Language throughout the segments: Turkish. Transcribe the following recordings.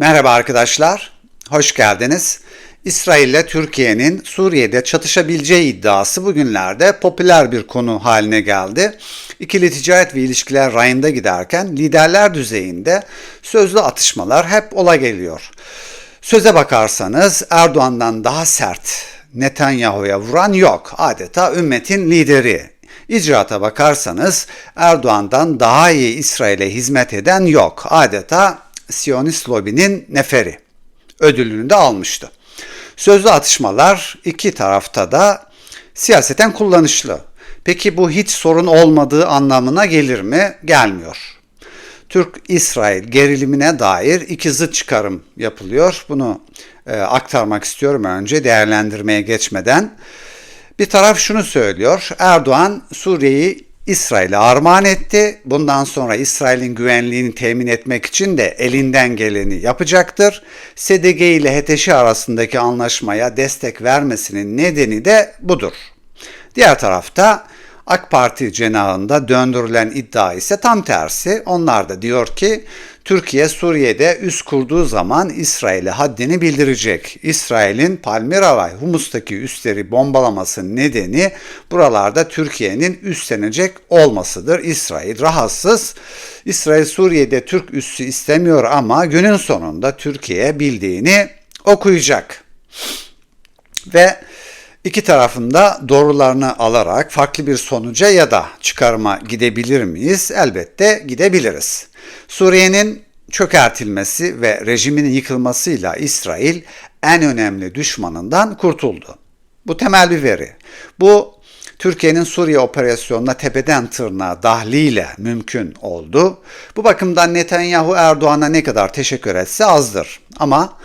Merhaba arkadaşlar, hoş geldiniz. İsrail ile Türkiye'nin Suriye'de çatışabileceği iddiası bugünlerde popüler bir konu haline geldi. İkili ticaret ve ilişkiler rayında giderken liderler düzeyinde sözlü atışmalar hep ola geliyor. Söze bakarsanız Erdoğan'dan daha sert Netanyahu'ya vuran yok. Adeta ümmetin lideri. İcraata bakarsanız Erdoğan'dan daha iyi İsrail'e hizmet eden yok. Adeta Siyonist lobinin neferi. Ödülünü de almıştı. Sözlü atışmalar iki tarafta da siyaseten kullanışlı. Peki bu hiç sorun olmadığı anlamına gelir mi? Gelmiyor. Türk-İsrail gerilimine dair iki zıt çıkarım yapılıyor. Bunu e, aktarmak istiyorum önce değerlendirmeye geçmeden. Bir taraf şunu söylüyor. Erdoğan Suriye'yi İsrail'e armağan etti. Bundan sonra İsrail'in güvenliğini temin etmek için de elinden geleni yapacaktır. SDG ile HTŞ arasındaki anlaşmaya destek vermesinin nedeni de budur. Diğer tarafta AK Parti cenahında döndürülen iddia ise tam tersi. Onlar da diyor ki Türkiye Suriye'de üst kurduğu zaman İsrail'e haddini bildirecek. İsrail'in Palmira ve Humus'taki üsleri bombalaması nedeni buralarda Türkiye'nin üstlenecek olmasıdır. İsrail rahatsız. İsrail Suriye'de Türk üssü istemiyor ama günün sonunda Türkiye bildiğini okuyacak. Ve İki tarafında doğrularını alarak farklı bir sonuca ya da çıkarıma gidebilir miyiz? Elbette gidebiliriz. Suriye'nin çökertilmesi ve rejimin yıkılmasıyla İsrail en önemli düşmanından kurtuldu. Bu temel bir veri. Bu Türkiye'nin Suriye operasyonuna tepeden tırnağa dahliyle mümkün oldu. Bu bakımdan Netanyahu Erdoğan'a ne kadar teşekkür etse azdır. Ama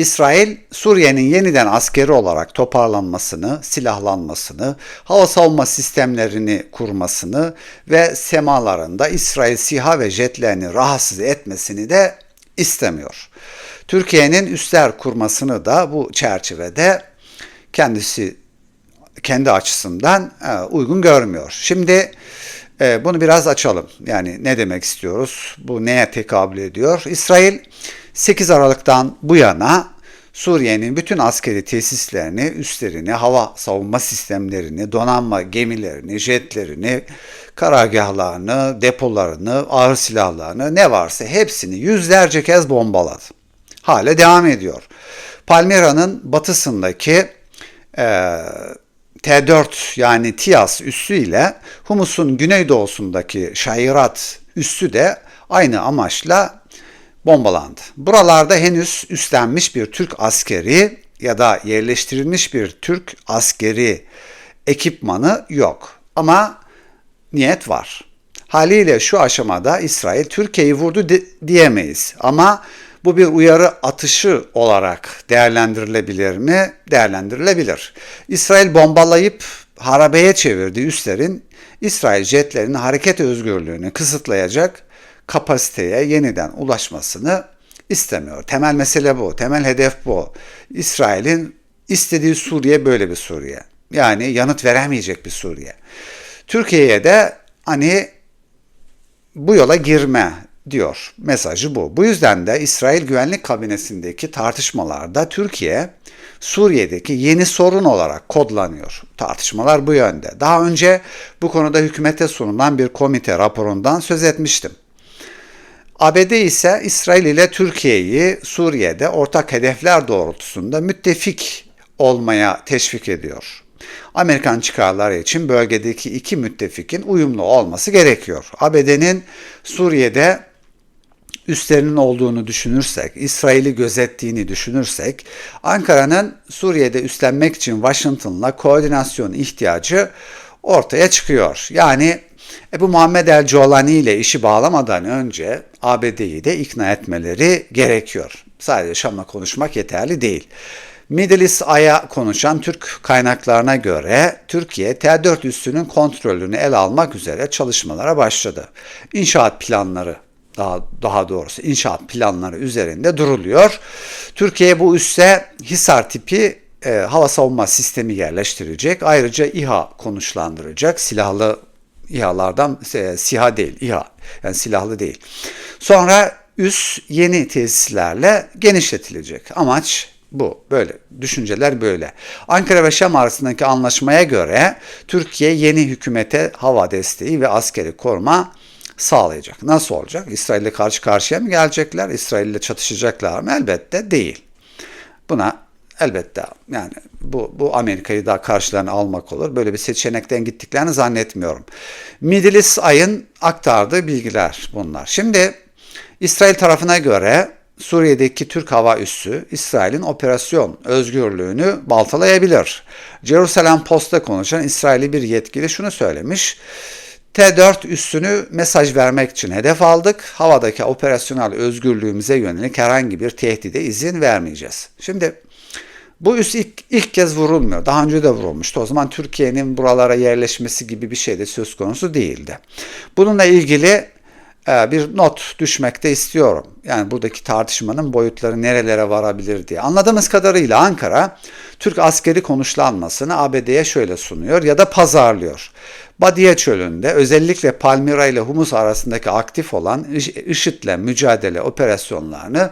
İsrail, Suriye'nin yeniden askeri olarak toparlanmasını, silahlanmasını, hava savunma sistemlerini kurmasını ve semalarında İsrail SİHA ve jetlerini rahatsız etmesini de istemiyor. Türkiye'nin üsler kurmasını da bu çerçevede kendisi kendi açısından e, uygun görmüyor. Şimdi e, bunu biraz açalım. Yani ne demek istiyoruz? Bu neye tekabül ediyor? İsrail 8 Aralık'tan bu yana Suriye'nin bütün askeri tesislerini, üstlerini, hava savunma sistemlerini, donanma gemilerini, jetlerini, karargahlarını, depolarını, ağır silahlarını ne varsa hepsini yüzlerce kez bombaladı. Hale devam ediyor. Palmira'nın batısındaki e, T4 yani Tias üssü ile Humus'un güneydoğusundaki Şairat üssü de aynı amaçla bombalandı. Buralarda henüz üstlenmiş bir Türk askeri ya da yerleştirilmiş bir Türk askeri ekipmanı yok. Ama niyet var. Haliyle şu aşamada İsrail Türkiye'yi vurdu diyemeyiz. Ama bu bir uyarı atışı olarak değerlendirilebilir mi? Değerlendirilebilir. İsrail bombalayıp harabeye çevirdiği üslerin İsrail jetlerinin hareket özgürlüğünü kısıtlayacak kapasiteye yeniden ulaşmasını istemiyor. Temel mesele bu. Temel hedef bu. İsrail'in istediği Suriye böyle bir Suriye. Yani yanıt veremeyecek bir Suriye. Türkiye'ye de hani bu yola girme diyor. Mesajı bu. Bu yüzden de İsrail Güvenlik Kabinesi'ndeki tartışmalarda Türkiye Suriye'deki yeni sorun olarak kodlanıyor. Tartışmalar bu yönde. Daha önce bu konuda hükümete sunulan bir komite raporundan söz etmiştim. ABD ise İsrail ile Türkiye'yi Suriye'de ortak hedefler doğrultusunda müttefik olmaya teşvik ediyor. Amerikan çıkarları için bölgedeki iki müttefikin uyumlu olması gerekiyor. ABD'nin Suriye'de üstlerinin olduğunu düşünürsek, İsrail'i gözettiğini düşünürsek, Ankara'nın Suriye'de üstlenmek için Washington'la koordinasyon ihtiyacı ortaya çıkıyor. Yani Ebu Muhammed El Colani ile işi bağlamadan önce ABD'yi de ikna etmeleri gerekiyor. Sadece Şam'la konuşmak yeterli değil. Middle East Ay'a konuşan Türk kaynaklarına göre Türkiye T-4 üssünün kontrolünü ele almak üzere çalışmalara başladı. İnşaat planları daha, daha doğrusu inşaat planları üzerinde duruluyor. Türkiye bu üsse Hisar tipi e, hava savunma sistemi yerleştirecek. Ayrıca İHA konuşlandıracak. Silahlı İHA'lardan e, SİHA değil, İHA yani silahlı değil. Sonra üs yeni tesislerle genişletilecek. Amaç bu. Böyle. Düşünceler böyle. Ankara ve Şam arasındaki anlaşmaya göre Türkiye yeni hükümete hava desteği ve askeri koruma sağlayacak. Nasıl olacak? İsrail ile karşı karşıya mı gelecekler? İsrail ile çatışacaklar mı? Elbette değil. Buna elbette yani bu, bu Amerika'yı da karşılarına almak olur. Böyle bir seçenekten gittiklerini zannetmiyorum. Middle ayın aktardığı bilgiler bunlar. Şimdi İsrail tarafına göre Suriye'deki Türk hava üssü İsrail'in operasyon özgürlüğünü baltalayabilir. Jerusalem Post'ta konuşan İsrailli bir yetkili şunu söylemiş. T-4 üssünü mesaj vermek için hedef aldık. Havadaki operasyonel özgürlüğümüze yönelik herhangi bir tehdide izin vermeyeceğiz. Şimdi bu üs ilk, ilk kez vurulmuyor. Daha önce de vurulmuştu. O zaman Türkiye'nin buralara yerleşmesi gibi bir şey de söz konusu değildi. Bununla ilgili e, bir not düşmekte istiyorum. Yani buradaki tartışmanın boyutları nerelere varabilir diye. Anladığımız kadarıyla Ankara Türk askeri konuşlanmasını ABD'ye şöyle sunuyor ya da pazarlıyor. Badiye Çölü'nde özellikle Palmira ile Humus arasındaki aktif olan IŞİD'le mücadele operasyonlarını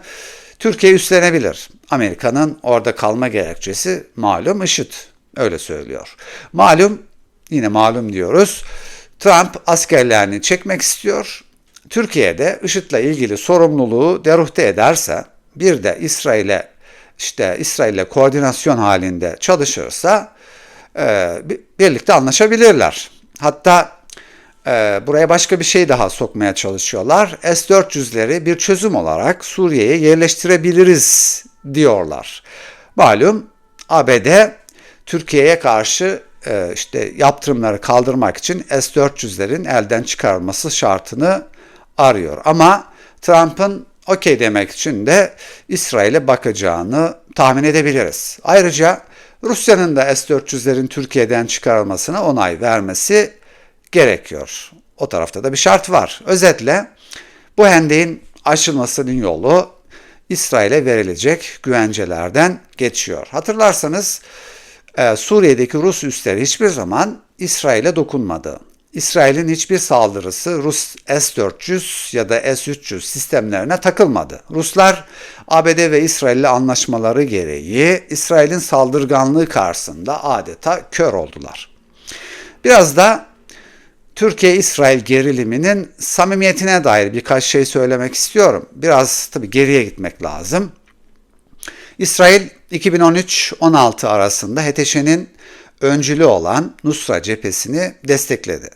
Türkiye üstlenebilir. Amerika'nın orada kalma gerekçesi malum IŞİD. Öyle söylüyor. Malum, yine malum diyoruz. Trump askerlerini çekmek istiyor. Türkiye'de IŞİD'le ilgili sorumluluğu deruhte ederse bir de İsrail'e işte İsrail'le koordinasyon halinde çalışırsa e, birlikte anlaşabilirler. Hatta e, buraya başka bir şey daha sokmaya çalışıyorlar. S-400'leri bir çözüm olarak Suriye'ye yerleştirebiliriz diyorlar. Malum ABD Türkiye'ye karşı e, işte yaptırımları kaldırmak için S-400'lerin elden çıkarılması şartını arıyor. Ama Trump'ın okey demek için de İsrail'e bakacağını tahmin edebiliriz. Ayrıca Rusya'nın da S-400'lerin Türkiye'den çıkarılmasına onay vermesi gerekiyor. O tarafta da bir şart var. Özetle bu hendeğin aşılmasının yolu İsrail'e verilecek güvencelerden geçiyor. Hatırlarsanız e, Suriye'deki Rus üsleri hiçbir zaman İsrail'e dokunmadı. İsrail'in hiçbir saldırısı Rus S-400 ya da S-300 sistemlerine takılmadı. Ruslar ABD ve İsrail ile anlaşmaları gereği İsrail'in saldırganlığı karşısında adeta kör oldular. Biraz da Türkiye-İsrail geriliminin samimiyetine dair birkaç şey söylemek istiyorum. Biraz tabii geriye gitmek lazım. İsrail 2013-16 arasında HTŞ'nin öncülü olan Nusra cephesini destekledi.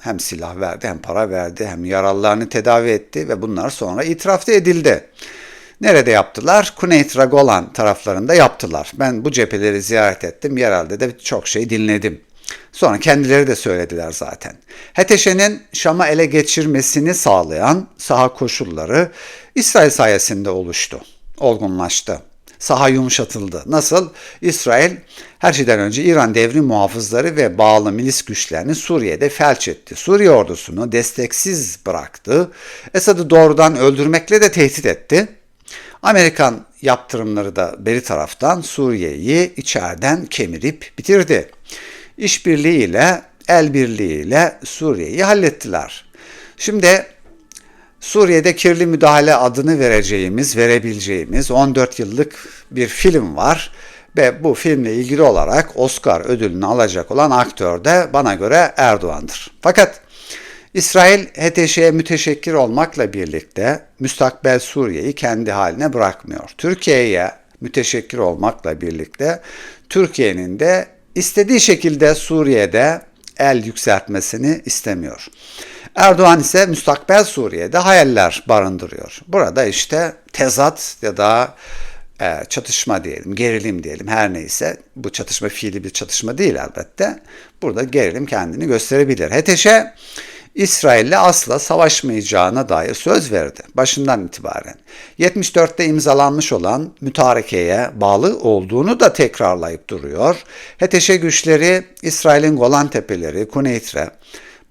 Hem silah verdi hem para verdi hem yaralılarını tedavi etti ve bunlar sonra itiraf edildi. Nerede yaptılar? Kuneytra Golan taraflarında yaptılar. Ben bu cepheleri ziyaret ettim. Yerelde de çok şey dinledim. Sonra kendileri de söylediler zaten. HTŞ'nin Şam'a ele geçirmesini sağlayan saha koşulları İsrail sayesinde oluştu, olgunlaştı. Saha yumuşatıldı. Nasıl? İsrail her şeyden önce İran devrim muhafızları ve bağlı milis güçlerini Suriye'de felç etti. Suriye ordusunu desteksiz bıraktı. Esad'ı doğrudan öldürmekle de tehdit etti. Amerikan yaptırımları da beri taraftan Suriye'yi içeriden kemirip bitirdi işbirliğiyle, el birliğiyle Suriye'yi hallettiler. Şimdi Suriye'de kirli müdahale adını vereceğimiz, verebileceğimiz 14 yıllık bir film var ve bu filmle ilgili olarak Oscar ödülünü alacak olan aktör de bana göre Erdoğan'dır. Fakat İsrail HTŞ'ye müteşekkir olmakla birlikte müstakbel Suriye'yi kendi haline bırakmıyor. Türkiye'ye müteşekkir olmakla birlikte Türkiye'nin de istediği şekilde Suriye'de el yükseltmesini istemiyor. Erdoğan ise müstakbel Suriye'de hayaller barındırıyor. Burada işte tezat ya da e, çatışma diyelim, gerilim diyelim her neyse. Bu çatışma fiili bir çatışma değil elbette. Burada gerilim kendini gösterebilir. HTŞ'e İsrail'le asla savaşmayacağına dair söz verdi başından itibaren. 74'te imzalanmış olan mütarekeye bağlı olduğunu da tekrarlayıp duruyor. HTŞ güçleri İsrail'in Golan Tepeleri, Kuneytre,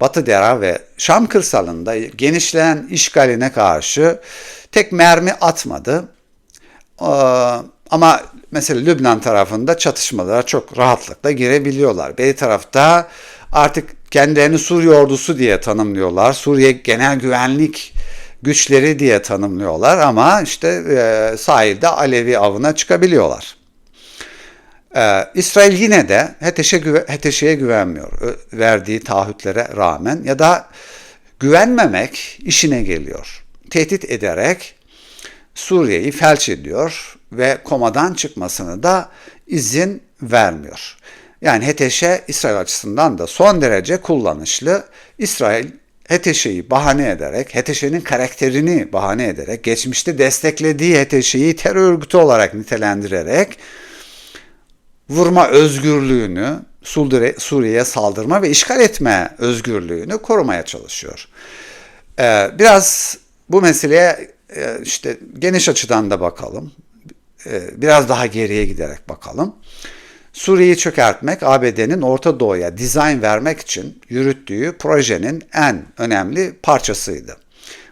Batı Dera ve Şam kırsalında genişleyen işgaline karşı tek mermi atmadı. Ee, ama mesela Lübnan tarafında çatışmalara çok rahatlıkla girebiliyorlar. Bir tarafta artık kendilerini Suriye ordusu diye tanımlıyorlar. Suriye Genel Güvenlik güçleri diye tanımlıyorlar ama işte e, sahilde Alevi avına çıkabiliyorlar. Ee, İsrail yine de HETEŞ'e güve, HETEŞ'e güvenmiyor verdiği taahhütlere rağmen ya da güvenmemek işine geliyor. Tehdit ederek Suriye'yi felç ediyor ve komadan çıkmasını da izin vermiyor. Yani HETEŞ'e İsrail açısından da son derece kullanışlı. İsrail HETEŞ'eyi bahane ederek, HETEŞ'in karakterini bahane ederek, geçmişte desteklediği HETEŞ'yi terör örgütü olarak nitelendirerek vurma özgürlüğünü, Suriye'ye saldırma ve işgal etme özgürlüğünü korumaya çalışıyor. Ee, biraz bu meseleye e, işte geniş açıdan da bakalım. Ee, biraz daha geriye giderek bakalım. Suriye'yi çökertmek ABD'nin Orta Doğu'ya dizayn vermek için yürüttüğü projenin en önemli parçasıydı.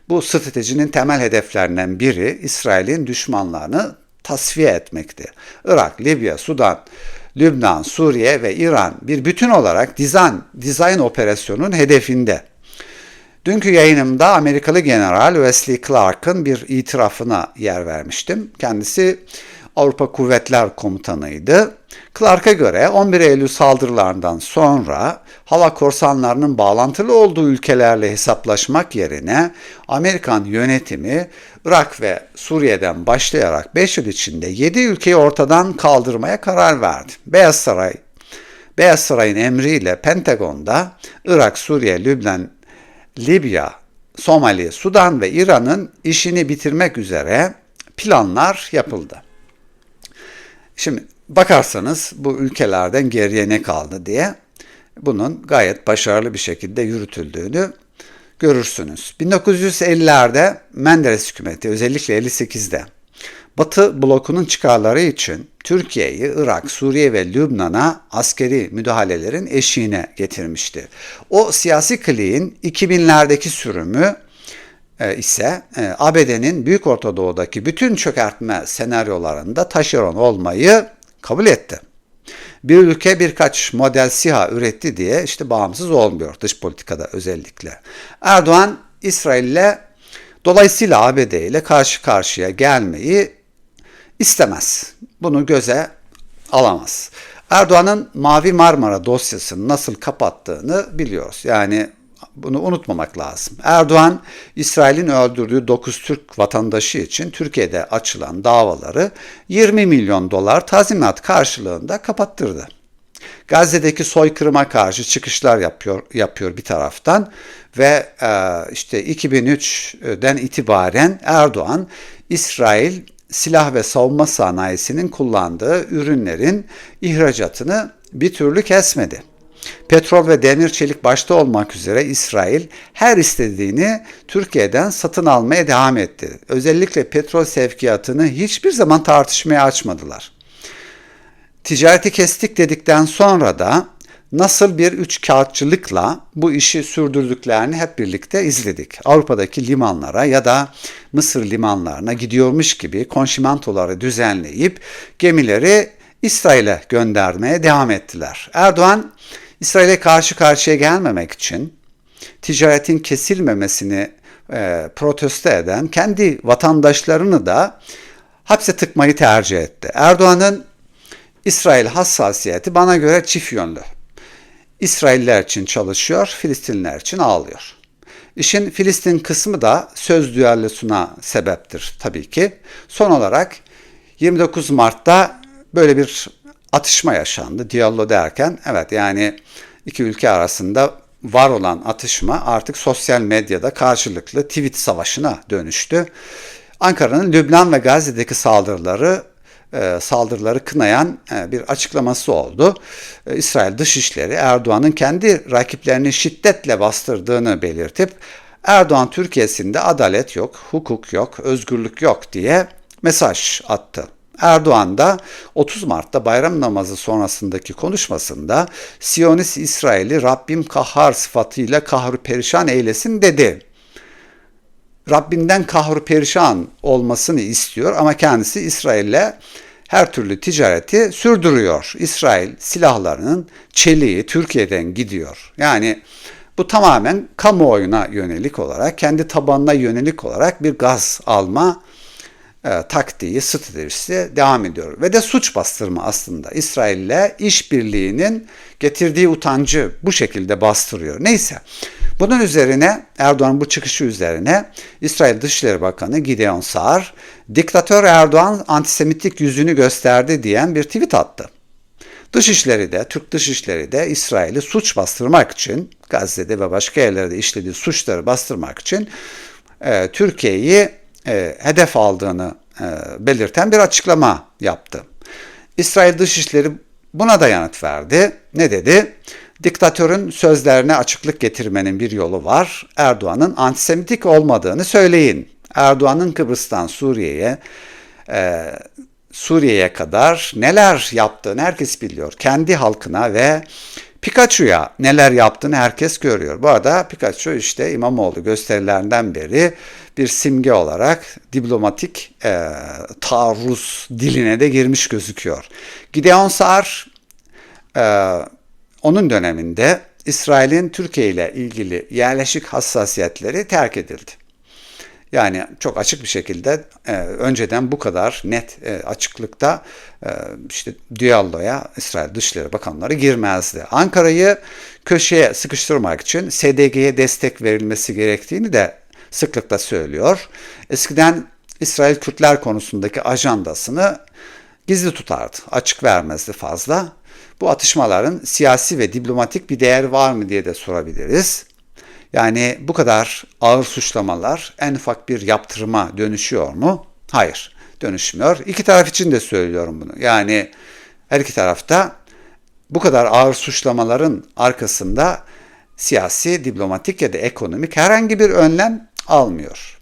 Bu stratejinin temel hedeflerinden biri İsrail'in düşmanlarını tasfiye etmekti. Irak, Libya, Sudan, Lübnan, Suriye ve İran bir bütün olarak dizayn, dizayn operasyonun hedefinde. Dünkü yayınımda Amerikalı General Wesley Clark'ın bir itirafına yer vermiştim. Kendisi Avrupa Kuvvetler Komutanıydı. Clark'a göre 11 Eylül saldırılarından sonra hava korsanlarının bağlantılı olduğu ülkelerle hesaplaşmak yerine Amerikan yönetimi Irak ve Suriye'den başlayarak 5 yıl içinde 7 ülkeyi ortadan kaldırmaya karar verdi. Beyaz Saray Beyaz Saray'ın emriyle Pentagon'da Irak, Suriye, Lübnan, Libya, Somali, Sudan ve İran'ın işini bitirmek üzere planlar yapıldı. Şimdi bakarsanız bu ülkelerden geriye ne kaldı diye bunun gayet başarılı bir şekilde yürütüldüğünü görürsünüz. 1950'lerde Menderes hükümeti özellikle 58'de Batı blokunun çıkarları için Türkiye'yi Irak, Suriye ve Lübnan'a askeri müdahalelerin eşiğine getirmişti. O siyasi kliğin 2000'lerdeki sürümü ise e, ABD'nin Büyük Orta Doğu'daki bütün çökertme senaryolarında taşeron olmayı kabul etti. Bir ülke birkaç model SİHA üretti diye işte bağımsız olmuyor dış politikada özellikle. Erdoğan İsrail'le dolayısıyla ABD ile karşı karşıya gelmeyi istemez. Bunu göze alamaz. Erdoğan'ın Mavi Marmara dosyasını nasıl kapattığını biliyoruz. Yani bunu unutmamak lazım. Erdoğan, İsrail'in öldürdüğü 9 Türk vatandaşı için Türkiye'de açılan davaları 20 milyon dolar tazminat karşılığında kapattırdı. Gazze'deki soykırıma karşı çıkışlar yapıyor yapıyor bir taraftan ve e, işte 2003'den itibaren Erdoğan İsrail silah ve savunma sanayisinin kullandığı ürünlerin ihracatını bir türlü kesmedi. Petrol ve demir çelik başta olmak üzere İsrail her istediğini Türkiye'den satın almaya devam etti. Özellikle petrol sevkiyatını hiçbir zaman tartışmaya açmadılar. Ticareti kestik dedikten sonra da nasıl bir üç kağıtçılıkla bu işi sürdürdüklerini hep birlikte izledik. Avrupa'daki limanlara ya da Mısır limanlarına gidiyormuş gibi konşimantoları düzenleyip gemileri İsrail'e göndermeye devam ettiler. Erdoğan İsrail'e karşı karşıya gelmemek için ticaretin kesilmemesini e, protesto eden kendi vatandaşlarını da hapse tıkmayı tercih etti. Erdoğan'ın İsrail hassasiyeti bana göre çift yönlü. İsrailler için çalışıyor, Filistinliler için ağlıyor. İşin Filistin kısmı da söz düellosuna sebeptir tabii ki. Son olarak 29 Mart'ta böyle bir atışma yaşandı. Diyallo derken evet yani iki ülke arasında var olan atışma artık sosyal medyada karşılıklı tweet savaşına dönüştü. Ankara'nın Lübnan ve Gazze'deki saldırıları e, saldırıları kınayan e, bir açıklaması oldu. E, İsrail Dışişleri Erdoğan'ın kendi rakiplerini şiddetle bastırdığını belirtip Erdoğan Türkiye'sinde adalet yok, hukuk yok, özgürlük yok diye mesaj attı. Erdoğan da 30 Mart'ta bayram namazı sonrasındaki konuşmasında Siyonist İsrail'i Rabbim kahhar sıfatıyla kahru perişan eylesin dedi. Rabbinden kahru perişan olmasını istiyor ama kendisi İsrail'le her türlü ticareti sürdürüyor. İsrail silahlarının çeliği Türkiye'den gidiyor. Yani Bu tamamen kamuoyuna yönelik olarak, kendi tabanına yönelik olarak bir gaz alma e, taktiği, stratejisi devam ediyor. Ve de suç bastırma aslında. İsrail'le işbirliğinin getirdiği utancı bu şekilde bastırıyor. Neyse. Bunun üzerine Erdoğan bu çıkışı üzerine İsrail Dışişleri Bakanı Gideon Saar, diktatör Erdoğan antisemitik yüzünü gösterdi diyen bir tweet attı. Dışişleri de, Türk Dışişleri de İsrail'i suç bastırmak için, Gazze'de ve başka yerlerde işlediği suçları bastırmak için e, Türkiye'yi e, hedef aldığını e, belirten bir açıklama yaptı. İsrail Dışişleri buna da yanıt verdi. Ne dedi? Diktatörün sözlerine açıklık getirmenin bir yolu var. Erdoğan'ın antisemitik olmadığını söyleyin. Erdoğan'ın Kıbrıs'tan Suriye'ye e, Suriye'ye kadar neler yaptığını herkes biliyor. Kendi halkına ve Pikachu'ya neler yaptığını herkes görüyor. Bu arada Pikachu işte İmamoğlu gösterilerinden beri bir simge olarak diplomatik e, taarruz diline de girmiş gözüküyor. Gideon Sar e, onun döneminde İsrail'in Türkiye ile ilgili yerleşik hassasiyetleri terk edildi. Yani çok açık bir şekilde e, önceden bu kadar net e, açıklıkta e, işte diyalloya İsrail Dışişleri Bakanları girmezdi. Ankara'yı köşeye sıkıştırmak için SDG'ye destek verilmesi gerektiğini de sıklıkla söylüyor. Eskiden İsrail Kürtler konusundaki ajandasını gizli tutardı, açık vermezdi fazla. Bu atışmaların siyasi ve diplomatik bir değer var mı diye de sorabiliriz. Yani bu kadar ağır suçlamalar en ufak bir yaptırıma dönüşüyor mu? Hayır, dönüşmüyor. İki taraf için de söylüyorum bunu. Yani her iki tarafta bu kadar ağır suçlamaların arkasında siyasi, diplomatik ya da ekonomik herhangi bir önlem almıyor.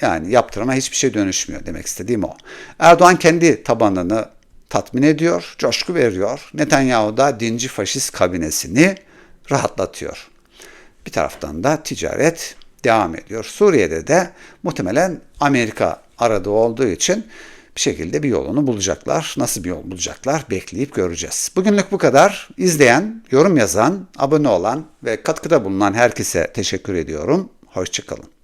Yani yaptırıma hiçbir şey dönüşmüyor demek istediğim o. Erdoğan kendi tabanını tatmin ediyor, coşku veriyor. Netanyahu da dinci faşist kabinesini rahatlatıyor. Bir taraftan da ticaret devam ediyor. Suriye'de de muhtemelen Amerika aradığı olduğu için bir şekilde bir yolunu bulacaklar. Nasıl bir yol bulacaklar bekleyip göreceğiz. Bugünlük bu kadar. İzleyen, yorum yazan, abone olan ve katkıda bulunan herkese teşekkür ediyorum. Hoşçakalın.